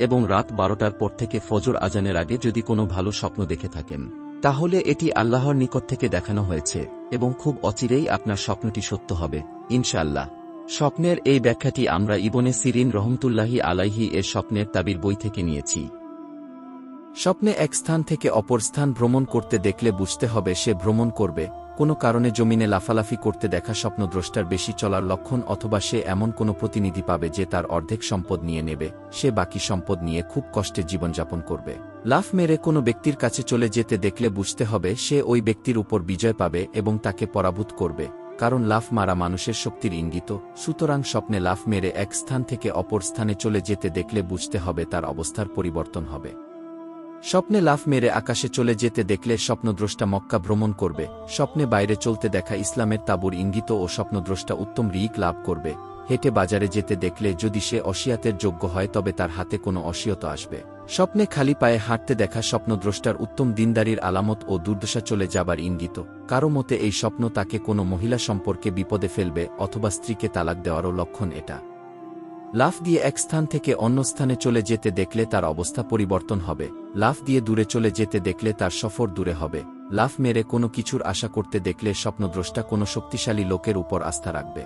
এবং রাত বারোটার পর থেকে ফজর আজানের আগে যদি কোনো ভালো স্বপ্ন দেখে থাকেন, তাহলে এটি আল্লাহর নিকট থেকে দেখানো হয়েছে, এবং খুব অচিরেই আপনার স্বপ্নটি সত্য হবে, ইনশাআল্লাহ। স্বপ্নের এই ব্যাখ্যাটি আমরা ইবনে সিরিন রহমতুল্লাহি আলাইহি এর স্বপ্নের তাবির বই থেকে নিয়েছি। স্বপ্নে এক স্থান থেকে অপর স্থান ভ্রমণ করতে দেখলে বুঝতে হবে সে ভ্রমণ করবে কোনো কারণে জমিনে লাফালাফি করতে দেখা স্বপ্নদ্রষ্টার বেশি চলার লক্ষণ অথবা সে এমন কোনো প্রতিনিধি পাবে যে তার অর্ধেক সম্পদ নিয়ে নেবে, সে বাকি সম্পদ নিয়ে খুব কষ্টে জীবনযাপন করবে। লাফ মেরে কোনো ব্যক্তির কাছে চলে যেতে দেখলে বুঝতে হবে সে ওই ব্যক্তির উপর বিজয় পাবে এবং তাকে পরাভূত করবে, কারণ লাফ মারা মানুষের শক্তির ইঙ্গিত। সুতরাং স্বপ্নে লাফ মেরে এক স্থান থেকে অপর স্থানে চলে যেতে দেখলে বুঝতে হবে তার অবস্থার পরিবর্তন হবে। স্বপ্নে লাফ মেরে আকাশে চলে যেতে দেখলে স্বপ্নদ্রষ্টা মক্কা ভ্রমণ করবে, স্বপ্নে বাইরে চলতে দেখা ইসলামের তাবুর ইঙ্গিত ও স্বপ্নদ্রষ্টা উত্তম রিক লাভ করবে। হেঁটে বাজারে যেতে দেখলে যদি সে অসিয়াতের যোগ্য হয় তবে তার হাতে কোনো অসিয়ত আসবে। স্বপ্নে খালি পায়ে হাঁটতে দেখা স্বপ্নদ্রষ্টার উত্তম দিনদারির আলামত ও দুর্দশা চলে যাবার ইঙ্গিত। কারও মতে এই স্বপ্ন তাকে কোনো মহিলা সম্পর্কে বিপদে ফেলবে অথবা স্ত্রীকে তালাক দেওয়ারও লক্ষণ এটা। লাফ দিয়ে এক স্থান থেকে অন্য স্থানে চলে যেতে দেখলে তার অবস্থা পরিবর্তন হবে। লাফ দিয়ে দূরে চলে যেতে দেখলে তার সফর দূরে হবে। লাফ মেরে কোনো কিছুর আশা করতে দেখলে স্বপ্নদ্রষ্টা কোনো শক্তিশালী লোকের উপর আস্থা রাখবে।